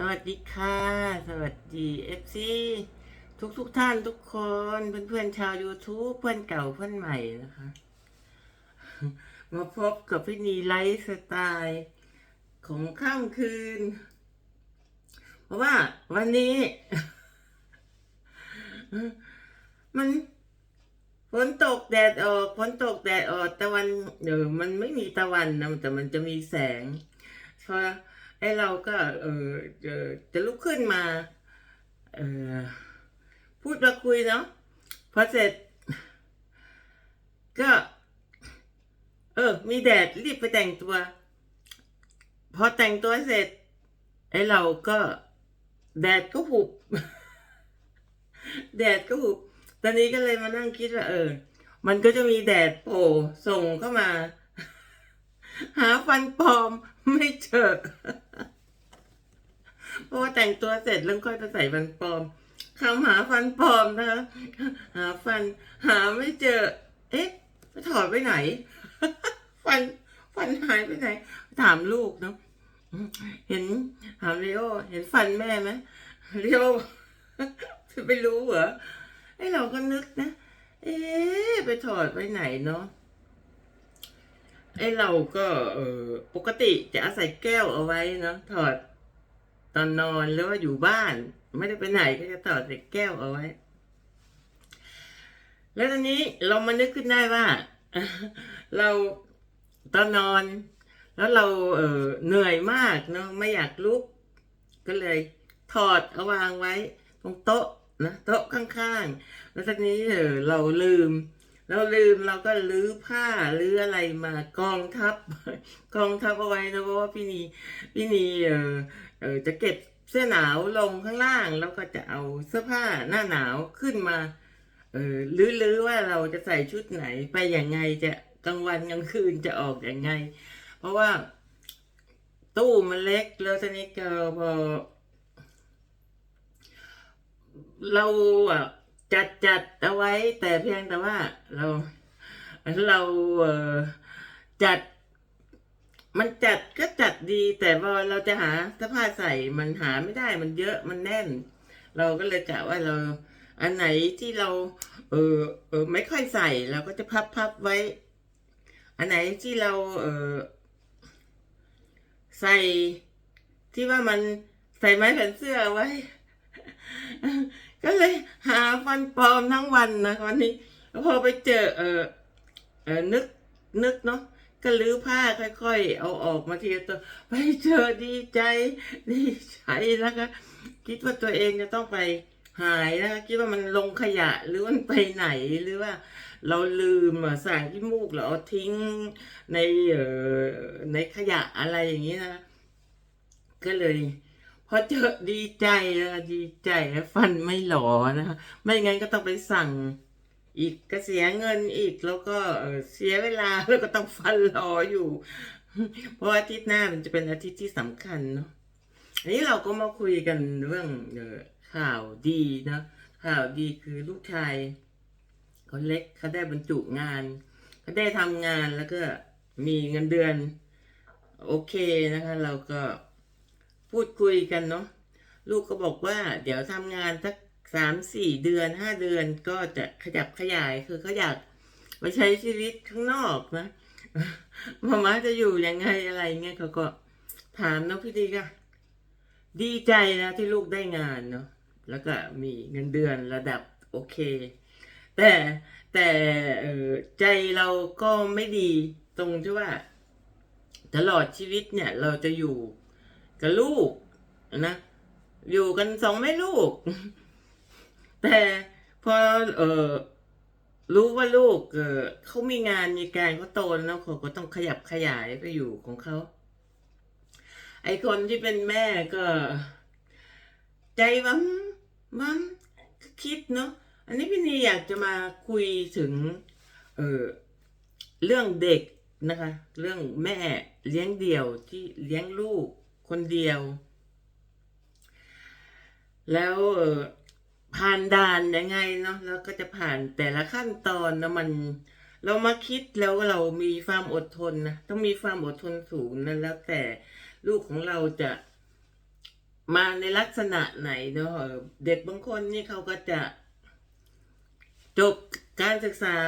สวัสดีค่ะ สวัสดีเอฟซีทุกทุกท่านทุกคนเพื่อนเพื่อนชาว YouTube เพื่อนเก่าเพื่อนใหม่นะคะ มาพบกับพี่นีไลฟ์สไตล์ของค่ำคืน เพราะว่าวันนี้ มันฝนตกแดดออกฝนตกแดดออกตะวันเออมันไม่มีตะวันนะแต่มันจะมีแสงพอ ไอเราก็เออจะลุกขึ้นมาเออพูดมาคุยเนาะพอเสร็จ ก็ เออ มีแดดรีบไปแต่งตัว พอแต่งตัวเสร็จไอ้เราก็แดดก็หุบ แดดก็หุบ ตอนนี้ก็เลยมานั่งคิดว่า เออ มันก็จะมีแดดโผล่ส่งเข้ามา หาฟันปลอมไม่เจอ เพราะว่าแต่งตัวเสร็จแล้วค่อยไปใส่ฟันปลอมคำหาฟันปลอมนะคะหาฟันหาไม่เจอ เอ๊ะไปถอดไปไหน ฟันฟันหายไปไหน ถามลูกเนาะเห็นถามเลโอเห็นฟันแม่ไหมเลโอจะไปรู้เหรอไอเราก็นึกนะ เอ๊ะไปถอดไปไหนเนาะไอ้เราก็เออปกติจะอาศัยแก้วเอาไว้เนาะถอด ตอนนอนหรือว่าอยู่บ้าน ไม่ได้ไปไหนก็จะถอใส่แก้วเอาไว้ แล้วตอนนี้เรามานึกขึ้นได้ว่า เราตอนนอน แล้วเราเออเหนื่อยมากเนาะไม่อยากลุก ก็เลยถอดเอาวางไว้ ตรงโต๊ะนะโต๊ะข้างๆ แล้วทีนี้เออเราลืม เราลืมเราก็ลื้อผ้าลื้ออะไรมากองทับกองทับเอาไว้นะเพราะว่าพี่นีพี่นีเออเออจะเก็บเสื้อหนาวลงข้างล่าง แล้วก็จะเอาเสื้อผ้าหน้าหนาวขึ้นมา เออลื้อๆว่าเราจะใส่ชุดไหนไปอย่างไงจะกลางวันกลางคืนจะออกอย่างไง เพราะว่าตู้มันเล็กแล้วทีนี้ก็พอเราอะ จัดจัดเอาไว้ แต่เพียงแต่ว่าเราเราเออจัด มันจัดก็จัดดี แต่พอเราจะหาเสื้อผ้าใส่มันหาไม่ได้มันเยอะมันแน่น เราก็เลยกะว่าเรา อันไหนที่เรา เออเออไม่ค่อยใส่เราก็จะพับพับไว้ อันไหนที่เราเออใส่ที่ว่ามันใส่ไม้แผ่นเสื้อไว้ ก็เลยหาฟันปลอมทั้งวันนะวันนี้พอไปเจอเออเออนึกนึกเนาะก็ลื้อผ้าค่อยๆ เอาออกมาทีละตัวไปเจอดีใจ ดีใจแล้วก็คิดว่าตัวเองจะต้องไปหายนะคะคิดว่ามันลงขยะหรือมันไปไหนหรือว่า เราลืมอะสั่งที่มูกเราเอาทิ้งในเออในขยะอะไรอย่างนี้นะก็เลย พอเจอดีใจนะดีใจนะฟันไม่หลอนะคะไม่งั้นก็ต้องไปสั่งอีกก็เสียเงินอีกแล้วก็เสียเวลาแล้วก็ต้องฟันรออยู่ เพราะอาทิตย์หน้ามันจะเป็นอาทิตย์ที่สำคัญเนาะอันนี้เราก็มาคุยกันเรื่องข่าวดีนะข่าวดีคือลูกชายคนเล็กเขาได้บรรจุงานเขาได้ทำงานแล้วก็มีเงินเดือน โอเคนะคะ เราก็ พูดคุยกันเนาะลูกก็บอกว่าเดี๋ยวทำงานสักสามสี่เดือนห้าเดือนก็จะขยับขยายคือเขาอยากไปใช้ชีวิตข้างนอกนะมาม่าจะอยู่ยังไงอะไรเงี้ยเขาก็ถามเนาะพี่ดีก็ดีใจนะที่ลูกได้งานเนาะแล้วก็มีเงินเดือนระดับโอเค แต่แต่ใจเราก็ไม่ดีตรงที่ว่า ตลอดชีวิตเนี่ยเราจะอยู่ กับลูกนะอยู่กันสองแม่ลูก แต่พอเออรู้ว่าลูกเออเขามีงานมีการเขาโตแล้วเขาก็ต้องขยับขยายไปอยู่ของเขาไอคนที่เป็นแม่ก็ ใจวัมวัมคิดเนาะอันนี้พี่นีอยากจะมาคุยถึง เออเรื่องเด็กนะคะ เรื่องแม่เลี้ยงเดี่ยวที่เลี้ยงลูก คนเดียว แล้วผ่านด่านยังไงเนาะแล้วก็จะผ่านแต่ละขั้นตอนนะมัน เรามาคิดแล้วเรามีความอดทนนะต้องมีความอดทนสูงนะแล้วแต่ลูกของเราจะมาในลักษณะไหนเนาะเด็กบางคนนี่เขาก็จะจบการศึกษา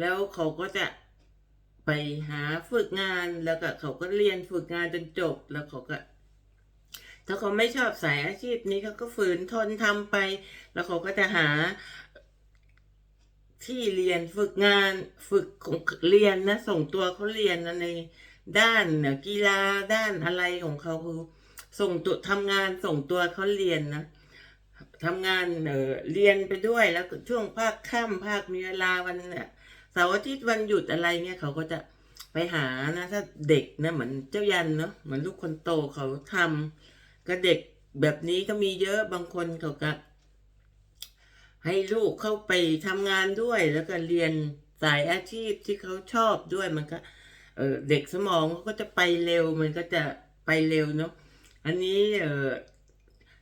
แล้วเขาก็จะ ไปหาฝึกงานแล้วก็เขาก็เรียนฝึกงานจนจบแล้วเขาก็ ถ้าเขาไม่ชอบสายอาชีพนี้เขาก็ฝืนทนทำไป แล้วเขาก็จะหาที่เรียนฝึกงานฝึกของเรียนนะ ส่งตัวเขาเรียนนะในด้านกีฬาด้านอะไรของเขาคือส่งตัวทำงานส่งตัวเขาเรียนนะทำงานเออเรียนไปด้วยแล้วช่วงภาคค่ำภาคมีเวลาวันเนี่ย เสาร์อาทิตย์วันหยุดอะไรเนี่ยเขาก็จะไปหานะถ้าเด็กนะเหมือนเจ้ายันเนาะเหมือนลูกคนโตเขาทำก็เด็กแบบนี้ก็มีเยอะบางคนเขาก็ ให้ลูกเข้าไปทำงานด้วย แล้วก็เรียนสายอาชีพที่เขาชอบด้วยมันก็ เออเด็กสมองเขาก็จะไปเร็ว มันก็จะไปเร็วเนาะอันนี้เออ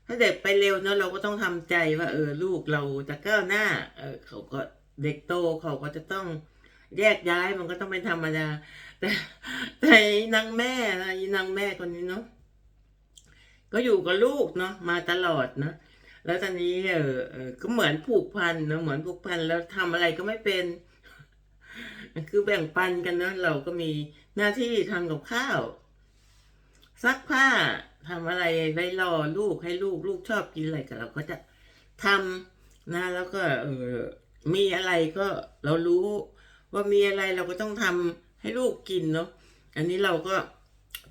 ถ้าเด็กไปเร็วเนาะเราก็ต้องทำใจว่า เออลูกเราจะก้าวหน้า เออเขาก็ เด็กโตเขาก็จะต้องแยกย้ายมันก็ต้องเป็นธรรมดา แต่แต่นางแม่นะอีนางแม่คนนี้เนาะก็อยู่กับลูกเนาะมาตลอดเนาะแล้วตอนนี้เออเออก็เหมือนผูกพันเนอะเหมือนผูกพันแล้วทำอะไรก็ไม่เป็น คือแบ่งปันกันเนอะเราก็มีหน้าที่ทำกับข้าวซักผ้าทำอะไรไว้รอลูกให้ลูกลูกชอบกินอะไรก็เราก็จะทำนะแล้วก็เออ มีอะไรก็เรารู้ว่ามีอะไรเราก็ต้องทำให้ลูกกินเนาะอันนี้เราก็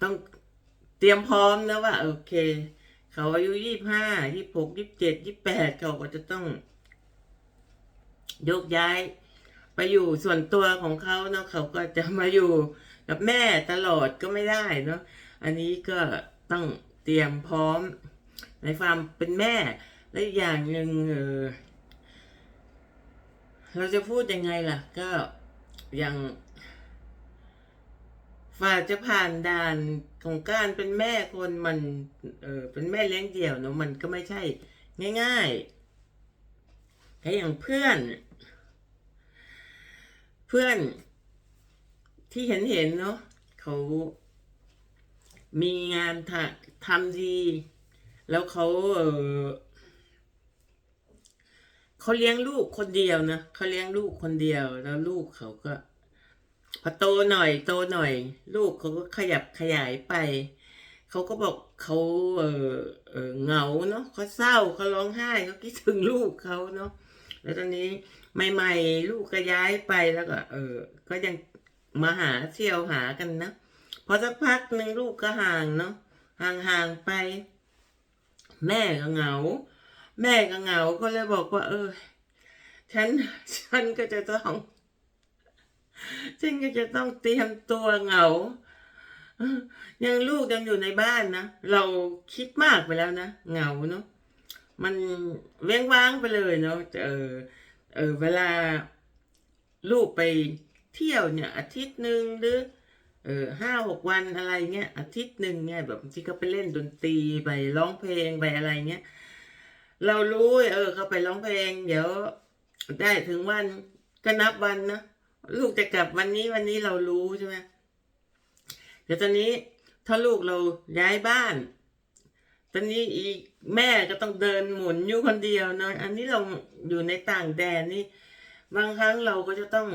ต้องเตรียมพร้อมนะว่า โอเค เขาอายุยี่ห้ายี่หกยี่เจ็ดยี่แปดเขาก็จะต้องยกย้าย ไปอยู่ส่วนตัวของเขาเนาะเขาก็จะมาอยู่กับแม่ตลอดก็ไม่ได้เนาะอันนี้ก็ต้องเตรียมพร้อมในความเป็นแม่และอีกอย่างหนึ่งเออ เราจะพูดยังไงล่ะ ก็อย่างฝ่าจะผ่านด่านของการเป็นแม่คนมันเออเป็นแม่เลี้ยงเดี่ยวเนาะมันก็ไม่ใช่ ง่ายๆแค่อย่างเพื่อน เพื่อนที่เห็นเห็นเนาะเขามีงานทะทำดี แล้วเขาเออ เขาเลี้ยงลูกคนเดียวนะเขาเลี้ยงลูกคนเดียว แล้วลูกเขาก็ พอโตหน่อย โตหน่อย ลูกเขาก็ขยับขยายไป เขาก็บอกเขาเออเออเหงาเนาะเขาเศร้าเขาร้องไห้เขาคิดถึงลูกเขาเนาะแล้วตอนนี้ใหม่ ๆ ลูกก็ย้ายไปแล้วก็ เออ ก็ยังมาหาเที่ยวหากันนะพอสักพักหนึ่งลูกก็ห่างเนาะห่างๆไป แม่ก็เหงา แม่ก็เหงาก็เลยบอกว่า เออ ฉัน ฉันก็จะต้องฉันก็จะต้องเตรียมตัวเหงา ยังลูกยังอยู่ในบ้านนะ เราคิดมากไปแล้วนะ เหงาเนาะ มันเว้งว้างไปเลยเนาะ เออ เออ เวลาลูกไปเที่ยวเนี่ย อาทิตย์หนึ่งหรือ เออห้าหกวันอะไรเงี้ย อาทิตย์หนึ่งเนี่ยแบบที่เขาไปเล่นดนตรีไปร้องเพลงไปอะไรเงี้ย เรารู้ เออเขาไปร้องเพลง เดี๋ยว ได้ถึงวันก็นับวันนะลูกจะกลับวันนี้วันนี้เรารู้ใช่ไหมแต่ตอนนี้ถ้าลูกเราย้ายบ้าน ตอนนี้อีกแม่ก็ต้องเดินหมุนอยู่คนเดียวเนาะอันนี้เราอยู่ในต่างแดนนี่บางครั้งเราก็จะต้อง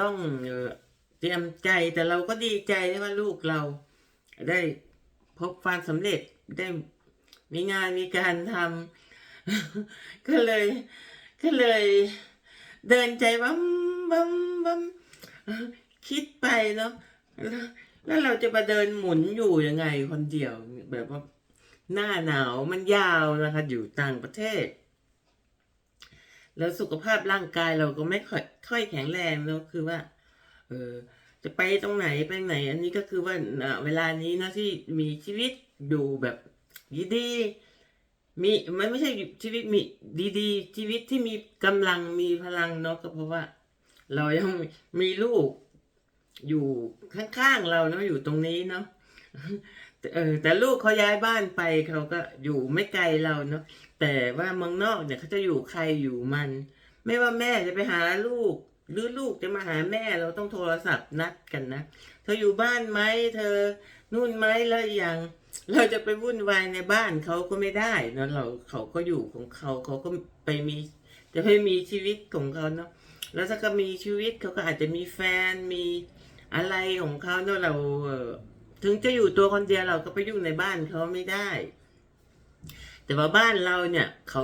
ต้องเออเตรียมใจแต่เราก็ดีใจว่าลูกเราได้พบความสำเร็จได้ มีงานมีการทำก็เลย ก็เลย เดินใจวัมวัมวัมคิดไปเนาะแล้วเราจะมาเดินหมุนอยู่ยังไงคนเดียวแบบว่าหน้าหนาวมันยาวนะคะ อยู่ต่างประเทศ แล้วสุขภาพร่างกายเราก็ไม่ค่อยค่อยแข็งแรงแล้วคือว่า เออจะไปตรงไหนไปไหน อันนี้ก็คือว่าอะเวลานี้นะที่มีชีวิตอยู่แบบ ดีๆมีมันไม่ใช่ชีวิตมีดีๆ ชีวิตที่มีกำลังมีพลังเนาะก็เพราะว่า เรายังมีลูกอยู่ข้างๆเราเนาะอยู่ตรงนี้เนาะเออแต่ลูกเขาย้ายบ้านไปเขาก็อยู่ไม่ไกลเราเนาะแต่ว่าเมืองนอกเนี่ยเขาจะอยู่ใครอยู่มัน ไม่ว่าแม่จะไปหาลูก หรือลูกจะมาหาแม่เราต้องโทรศัพท์นัดกันนะเธออยู่บ้านไหมเธอนู่นไหมแล้วอย่าง เราจะไปวุ่นวายในบ้านเขาก็ไม่ได้เนะเราเขาก็อยู่ของเขาเขาก็ไปมีจะไปมีชีวิตของเขาเนาะแล้วถ้าก็มีชีวิตเขาก็อาจจะมีแฟนมีอะไรของเขาเนอะเราถึงจะอยู่ตัวคนเดียวเราก็ไปยุ่งในบ้านเขาไม่ได้ แต่ว่าบ้านเราเนี่ยเขา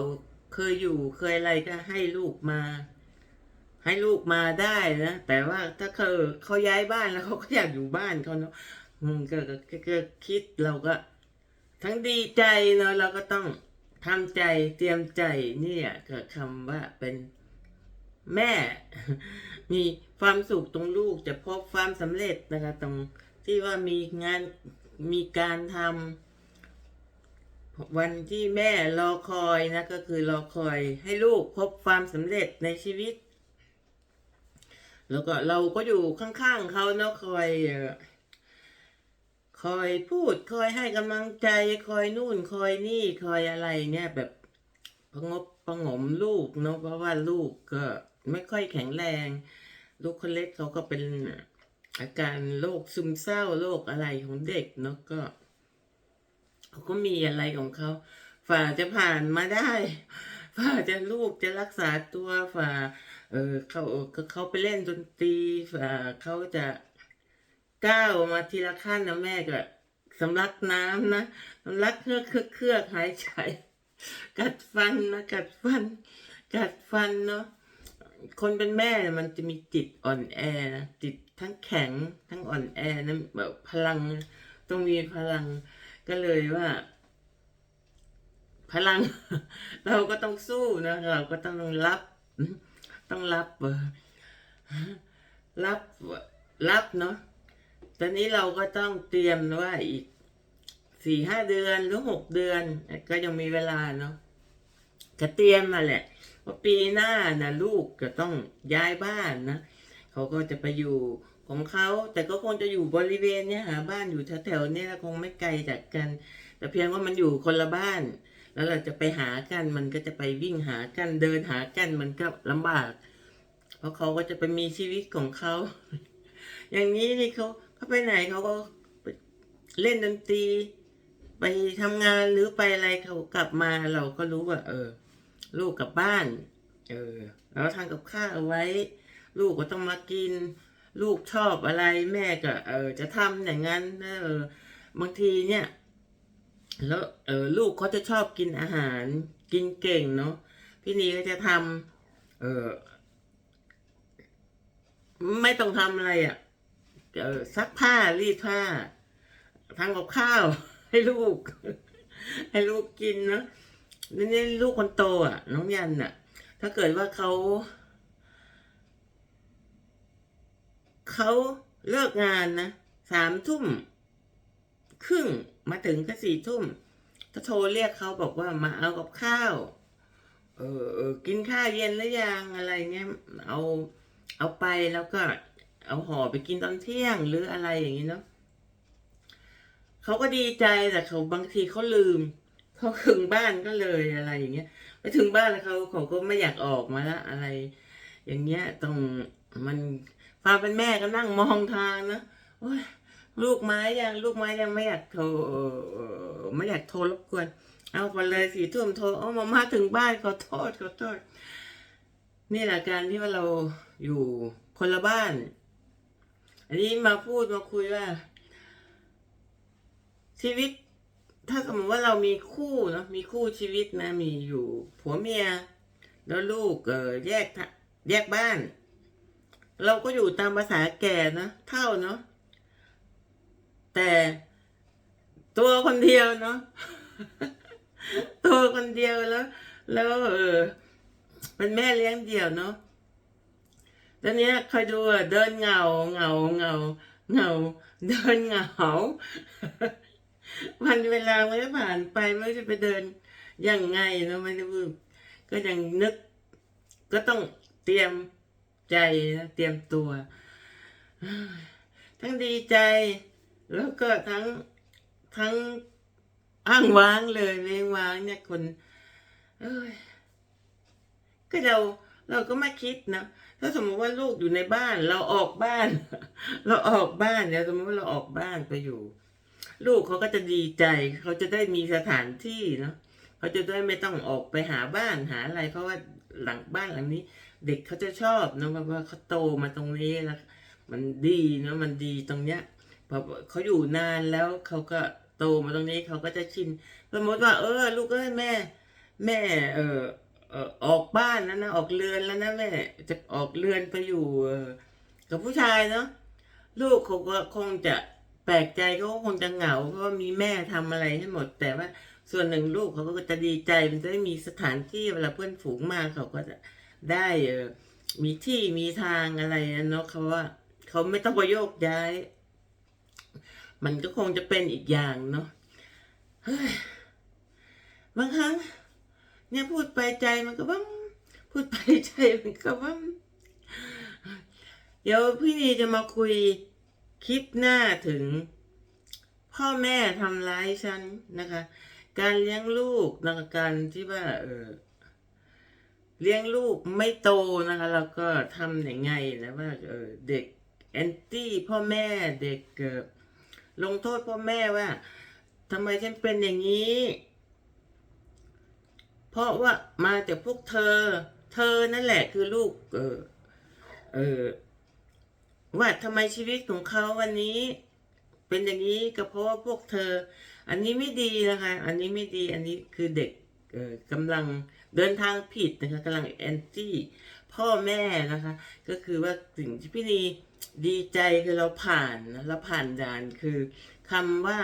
เคยอยู่เคยอะไรก็ให้ลูกมา ให้ลูกมาได้นะแต่ว่าถ้าเขาเขาย้ายบ้านแล้วเขาก็อยากอยู่บ้านเขาเนาะอืมก็ก็ก็ก็คิดเราก็ ทั้งดีใจเนาะเราก็ต้องทำใจเตรียมใจเนี่ยกับคำว่าเป็นแม่ มีความสุขตรงลูกจะพบความสำเร็จนะคะตรงที่ว่ามีงานมีการทำวันที่แม่รอคอยนะก็คือรอคอยให้ลูกพบความสำเร็จในชีวิต แล้วก็เราก็อยู่ข้างๆเขาเนาะคอย คอยพูดคอยให้กำลังใจ คอยนู่นคอยนี่ คอยอะไรเนี่ยแบบพงบประงมลูกเนาะเพราะว่าลูกก็ไม่ค่อยแข็งแรง ลูกคนเล็กเขาก็เป็นอาการโรคซึมเศร้าโรคอะไรของเด็กเนาะก็เขาก็มีอะไรของเขาฝ่าจะผ่านมาได้ ฝ่าจะลูกจะรักษาตัวฝ่า เออเขาเขาไปเล่นดนตรีฝ่าเขาจะ ก้าวมาทีละขั้นนะแม่ก็สำลักน้ำนะสำลักเครือกเครือกเครือหายใจกัดฟันนะกัดฟัน กัดฟันเนาะคนเป็นแม่เนี่ยมันจะมีจิตอ่อนแอนะจิตทั้งแข็งทั้งอ่อนแอนะแบบพลังต้องมีพลังก็เลยว่า พลัง เราก็ต้องสู้นะเราก็ต้องรับ ต้องรับรับรับเนาะ ตอนนี้เราก็ต้องเตรียมว่าอีกสี่ห้าเดือนหรือหกเดือน ก็ยังมีเวลาเนาะก็เตรียมมาแหละว่าปีหน้านะลูกจะต้องย้ายบ้านนะเขาก็จะไปอยู่ของเขาแต่ก็คงจะอยู่บริเวณเนี้ยหาบ้านอยู่แถวๆนี้คงไม่ไกลจากกัน แต่เพียงว่ามันอยู่คนละบ้าน แล้วเราจะไปหากันมันก็จะไปวิ่งหากันเดินหากันมันก็ลำบาก เพราะเขาก็จะไปมีชีวิตของเขา อย่างนี้นี่เขา เขาไปไหนเขาก็เล่นดนตรี ไปทำงานหรือไปอะไรเขากลับมาเราก็รู้ว่า เออ ลูกกลับบ้าน เออแล้วทำกับข้าวเอาไว้ ลูกก็ต้องมากิน ลูกชอบอะไรแม่ก็ เออ จะทำอย่างนั้นเออบางทีเนี่ย แล้วเออลูกเขาจะชอบกินอาหาร กินเก่งเนาะพี่นีก็จะทำเออไม่ต้องทำอะไรอะ่ะ ซักผ้ารีดผ้าทำกับข้าว ให้ลูก ให้ลูกกินเนอะนี่ลูกคนโตอะ น้องยันอะ ถ้าเกิดว่าเขาเขาเลิกงานนะสามทุ่มครึ่งมาถึงก็สี่ทุ่มถ้าโทรเรียกเขาบอกว่ามาเอากับข้าว เออกินข้าวเย็นหรือยังอะไรเงี้ยเอาเอาไปแล้วก็ เอาห่อไปกินตอนเที่ยงหรืออะไรอย่างนี้เนาะเขาก็ดีใจแต่เขาบางทีเขาลืมเขาถึงบ้านก็เลยอะไรอย่างเงี้ยไปถึงบ้านแล้วเขาเขาก็ไม่อยากออกมาละอะไร อย่างเงี้ยต้องมันควาเป็นแม่ก็นั่งมองทางนะโอ้ยลูกไม้ยังลูกไม้ยังไม่อยากโทรไม่อยากโทรรบกวน เอาไปเลยสี่ทุ่มโทรเอามามาถึงบ้านขอโทษขอโทษนี่แหละการที่ว่าเราอยู่คนละบ้าน อันนี้มาพูดมาคุยว่า ชีวิต ถ้าสมมติว่าเรามีคู่เนาะมีคู่ชีวิตนะ มีอยู่ผัวเมีย แล้วลูกเออแยกทะแยกบ้าน เราก็อยู่ตามภาษาแก่นะเท่าเนาะแต่ตัวคนเดียวเนาะตัวคนเดียวแล้ว แล้วเออเป็นแม่เลี้ยงเดี่ยวเนาะ ตอนนี้คอยดูเดินเหงาเหงาเหงาเหงาเดินเหงา วันเวลาไม่ผ่านไปไม่จะไปเดินยังไงเนาะไม่ได้พูดก็ยังนึก ก็ต้องเตรียมใจนะเตรียมตัว ทั้งดีใจ แล้วก็ทั้งทั้งอ้างว้างเลยเลี้ยงว้างเนี่ยคนเอ้ยก็เราเราก็ไม่คิดนะ ถ้าสมมติว่าลูกอยู่ในบ้าน เราออกบ้าน เราออกบ้านเนี่ยสมมติว่าเราออกบ้านไปอยู่ ลูกเขาก็จะดีใจเขาจะได้มีสถานที่เนาะเขาจะได้ไม่ต้องออกไปหาบ้านหาอะไร เพราะว่าหลังบ้านหลังนี้ เด็กเขาจะชอบเนอะว่าว่าเขาโตมาตรงนี้แล้วมันดีเนอะมันดีตรงเนี้ยพอเขาอยู่นานแล้วเขาก็โตมาตรงนี้เขาก็จะชินสมมติว่า เออ ลูกเอ้ยแม่ แม่ เออ ออกบ้านแล้วนะออกเรือนแล้วนะแม่จะออกเรือนไปอยู่กับผู้ชายเนาะลูกเขาก็คงจะแปลกใจเขาก็คงจะเหงาเพราะมีแม่ทำอะไรให้หมด แต่ว่าส่วนหนึ่งลูกเขาก็จะดีใจมันจะได้มีสถานที่เวลาเพื่อนฝูงมาเขาก็จะได้เออมีที่มีทางอะไรนะเนาะเขาว่าเขาไม่ต้องไปโยกย้าย มันก็คงจะเป็นอีกอย่างเนาะบางครั้ง เนี่ยพูดไปใจมันก็บ้าพูดไปใจมันก็บ้าเดี๋ยวพี่นีจะมาคุยคลิปหน้าถึง พ่อแม่ทำร้ายฉันนะคะ การเลี้ยงลูกนะคะการที่ว่าเออเลี้ยงลูกไม่โตนะคะแล้วก็ทำอยังไงนะว่าเออเด็กแอนตี้พ่อแม่เด็กเกิดลงโทษพ่อแม่ว่าทำไมฉันเป็นอย่างนี้ เพราะว่ามาจากพวกเธอ เธอนั่นแหละคือลูก เออเออว่าทำไมชีวิตของเขาวันนี้ เป็นอย่างนี้ก็เพราะว่าพวกเธอ อันนี้ไม่ดีนะคะ อันนี้ไม่ดี อันนี้คือเด็กเออกำลังเดินทางผิดนะคะกำลังแอนตี้พ่อแม่นะคะ ก็คือว่าสิ่งที่พี่นีดีใจคือเราผ่านนะเราผ่านด่านคือคำว่า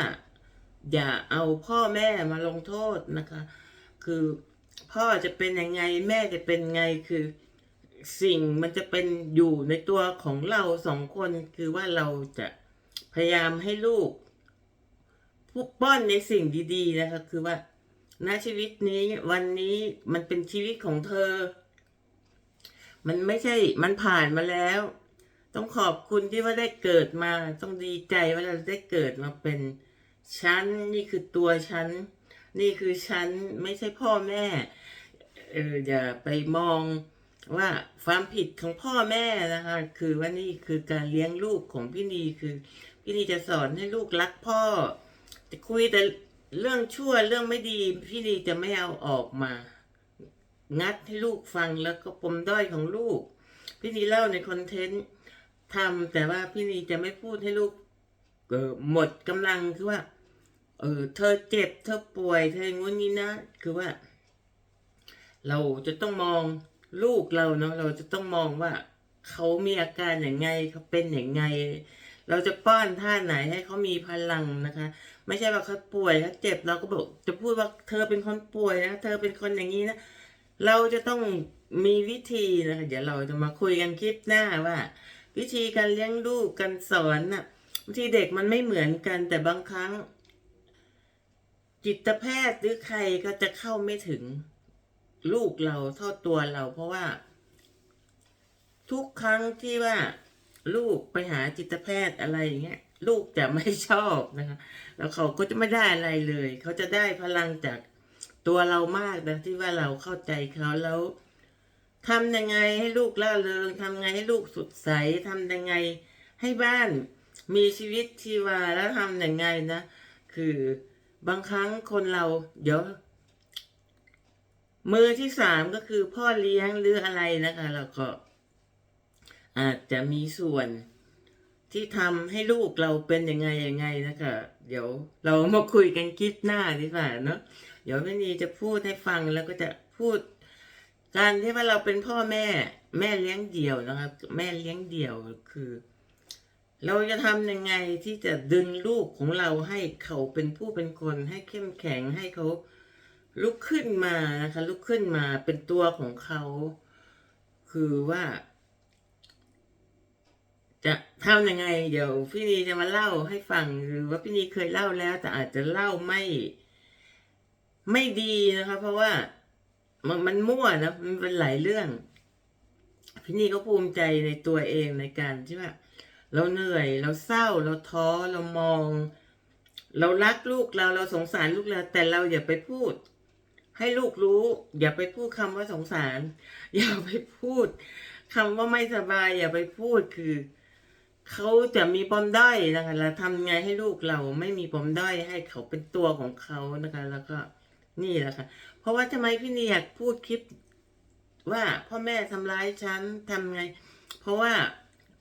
อย่าเอาพ่อแม่มาลงโทษนะคะ คือ พ่อจะเป็นยังไงแม่จะเป็นไงคือสิ่งมันจะเป็นอยู่ในตัวของเราสองคนคือว่าเราจะพยายามให้ลูกป้อนในสิ่งดีๆนะคะคือว่าณชีวิตนี้วันนี้มันเป็นชีวิตของเธอ มันไม่ใช่มันผ่านมาแล้ว ต้องขอบคุณที่ว่าได้เกิดมา ต้องดีใจว่าเราได้เกิดมาเป็นฉันนี่คือตัวฉัน นี่คือฉันไม่ใช่พ่อแม่เอออย่าไปมองว่าความผิดของพ่อแม่นะคะ คือว่านี่คือการเลี้ยงลูกของพี่นีคือพี่นีจะสอนให้ลูกรักพ่อ จะคุยแต่เรื่องชั่วเรื่องไม่ดี พี่นีจะไม่เอาออกมา งัดให้ลูกฟังแล้วก็ปมด้อยของลูก พี่นีเล่าในคอนเทนต์ทำแต่ว่าพี่นีจะไม่พูดให้ลูกหมดกำลังคือว่า เออเธอเจ็บเธอป่วยเธองุนนี้นะคือว่า เราจะต้องมองลูกเราเนาะเราจะต้องมองว่าเขามีอาการอย่างไงเขาเป็นอย่างไง เราจะป้อนท่าไหนให้เขามีพลังนะคะ ไม่ใช่ว่าเขาป่วยเขาเจ็บเราก็บอกจะพูดว่าเธอเป็นคนป่วยนะเธอเป็นคนอย่างนี้นะเราจะต้องมีวิธีนะคะเดี๋ยวเราจะมาคุยกันคลิปหน้าว่า วิธีการเลี้ยงลูกการสอนน่ะบางทีเด็กมันไม่เหมือนกันแต่บางครั้ง จิตแพทย์หรือใครก็จะเข้าไม่ถึงลูกเราเท่าตัวเรา เพราะว่า ทุกครั้งที่ว่า ลูกไปหาจิตแพทย์อะไรอย่างเงี้ยลูกจะไม่ชอบนะคะ แล้วเขาก็จะไม่ได้อะไรเลย เขาจะได้พลังจากตัวเรามากนะที่ว่าเราเข้าใจเขาแล้วทำยังไงให้ลูกล่าเริงทำไงให้ลูกสดใสทำยังไงให้บ้านมีชีวิตชีวาแล้วทำยังไงนะ คือ บางครั้งคนเรา เดี๋ยว มือที่สามก็คือพ่อเลี้ยงหรืออะไรนะคะแล้วก็ อาจจะมีส่วนที่ทำให้ลูกเราเป็นยังไงยังไงนะคะ เดี๋ยวเรามาคุยกันคลิปหน้าดีกว่าเนาะเดี๋ยวพี่นีจะพูดให้ฟังแล้วก็จะพูด การที่ว่าเราเป็นพ่อแม่ แม่เลี้ยงเดี่ยวนะครับ แม่เลี้ยงเดี่ยวคือ เราจะทำยังไงที่จะดึงลูกของเราให้เขาเป็นผู้เป็นคนให้เข้มแข็งให้เขาลุกขึ้นมานะคะลุกขึ้นมาเป็นตัวของเขา คือว่า จะทำยังไง เดี๋ยวพี่นีจะมาเล่าให้ฟังหรือว่าพี่นีเคยเล่าแล้ว แต่อาจจะเล่าไม่ ไม่ดีนะคะ เพราะว่ามันมันมั่วนะมันเป็นหลายเรื่อง พี่นีก็ภูมิใจในตัวเองในการที่ว่า เราเหนื่อย เราเศร้า เราท้อ เรามอง เรารักลูกเรา เราสงสารลูกเรา แต่เราอย่าไปพูด ให้ลูกรู้ อย่าไปพูดคำว่าสงสาร อย่าไปพูดคำว่าไม่สบาย อย่าไปพูดคือเขาจะมีปมด้อยนะคะเราทำไงให้ลูกเราไม่มีปมด้อยให้เขาเป็นตัวของเขานะคะ แล้วก็นี่แหละค่ะ เพราะว่าทำไมพี่นี่อยากพูดคลิปว่าพ่อแม่ทำร้ายฉันทำไง เพราะว่า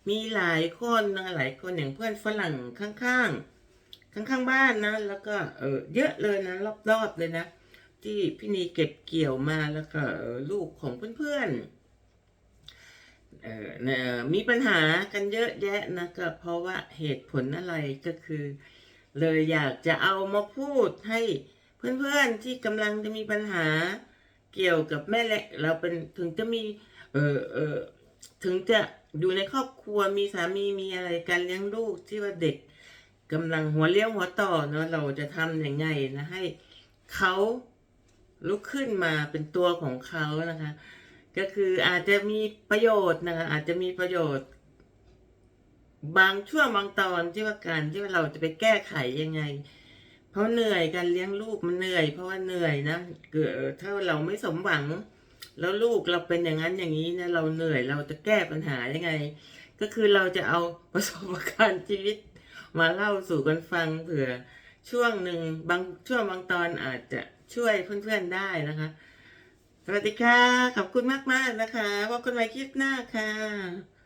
มีหลายคนนะหลายคนอย่างเพื่อนฝรั่งข้างๆ ข้างๆบ้านนะ แล้วก็เออเยอะเลยนะรอบๆเลยนะ ที่พี่นีเก็บเกี่ยวมาแล้วก็ลูกของเพื่อนๆเออเนี่ยมีปัญหากันเยอะแยะนะก็เพราะว่าเหตุผลอะไรก็คือ เลยอยากจะเอามาพูดให้เพื่อนๆที่กำลังจะมีปัญหาเกี่ยวกับแม่และเราเป็นถึงจะมีเออเออถึงจะ อยู่ในครอบครัวมีสามีมีอะไรการเลี้ยงลูกที่ว่าเด็กกำลังหัวเลี้ยวหัวต่อเนาะเราจะทำยังไงนะให้เขาลุกขึ้นมาเป็นตัวของเขานะคะ ก็คืออาจจะมีประโยชน์นะคะอาจจะมีประโยชน์ บางช่วงบางตอนที่ว่าการที่ว่าเราจะไปแก้ไขยังไง เพราะเหนื่อยการเลี้ยงลูกมันเหนื่อย เพราะว่าเหนื่อยนะเกิดถ้าเราไม่สมหวัง แล้วลูกเราเป็นอย่างนั้นอย่างนี้นะเราเหนื่อยเราจะแก้ปัญหายังไง ก็คือเราจะเอาประสบการณ์ชีวิต มาเล่าสู่กันฟังเผื่อช่วงหนึ่งบางช่วงบางตอนอาจจะช่วยเพื่อนๆได้นะคะ สวัสดีค่ะ ขอบคุณมากๆนะคะพบกันใหม่คลิปหน้าค่ะ